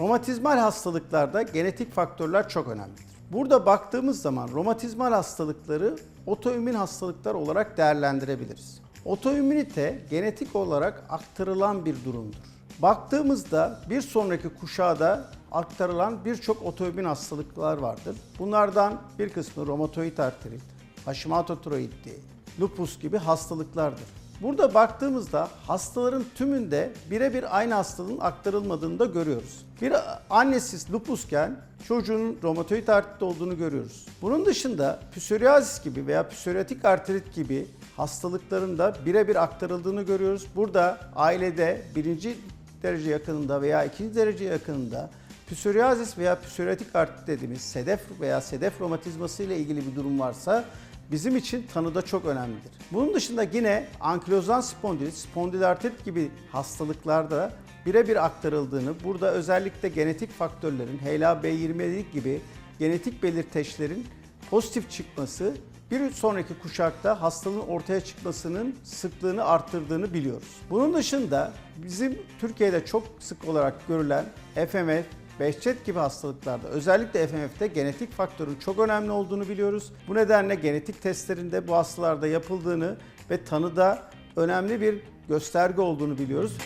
Romatizmal hastalıklarda genetik faktörler çok önemlidir. Burada baktığımız zaman romatizmal hastalıkları otoimmün hastalıklar olarak değerlendirebiliriz. Otoimmünite genetik olarak aktarılan bir durumdur. Baktığımızda bir sonraki kuşağa da aktarılan birçok otoimmün hastalıklar vardır. Bunlardan bir kısmı romatoid artrit, Hashimoto tiroidi, lupus gibi hastalıklardır. Burada baktığımızda hastaların tümünde birebir aynı hastalığın aktarılmadığını da görüyoruz. Bir annesi lupusken çocuğun romatoid artrit olduğunu görüyoruz. Bunun dışında psoriasis gibi veya psoriatik artrit gibi hastalıkların da birebir aktarıldığını görüyoruz. Burada ailede birinci derece yakınında veya ikinci derece yakınında psoriasis veya psoriatik artrit dediğimiz sedef veya sedef romatizması ile ilgili bir durum varsa bizim için tanıda çok önemlidir. Bunun dışında yine ankilozan spondilit, spondilartrit gibi hastalıklarda birebir aktarıldığını, burada özellikle genetik faktörlerin, HLA-B20 gibi genetik belirteçlerin pozitif çıkması bir sonraki kuşakta hastalığın ortaya çıkmasının sıklığını arttırdığını biliyoruz. Bunun dışında bizim Türkiye'de çok sık olarak görülen FMF, Behçet gibi hastalıklarda özellikle FMF'de genetik faktörün çok önemli olduğunu biliyoruz. Bu nedenle genetik testlerinde bu hastalarda yapıldığını ve tanıda önemli bir gösterge olduğunu biliyoruz.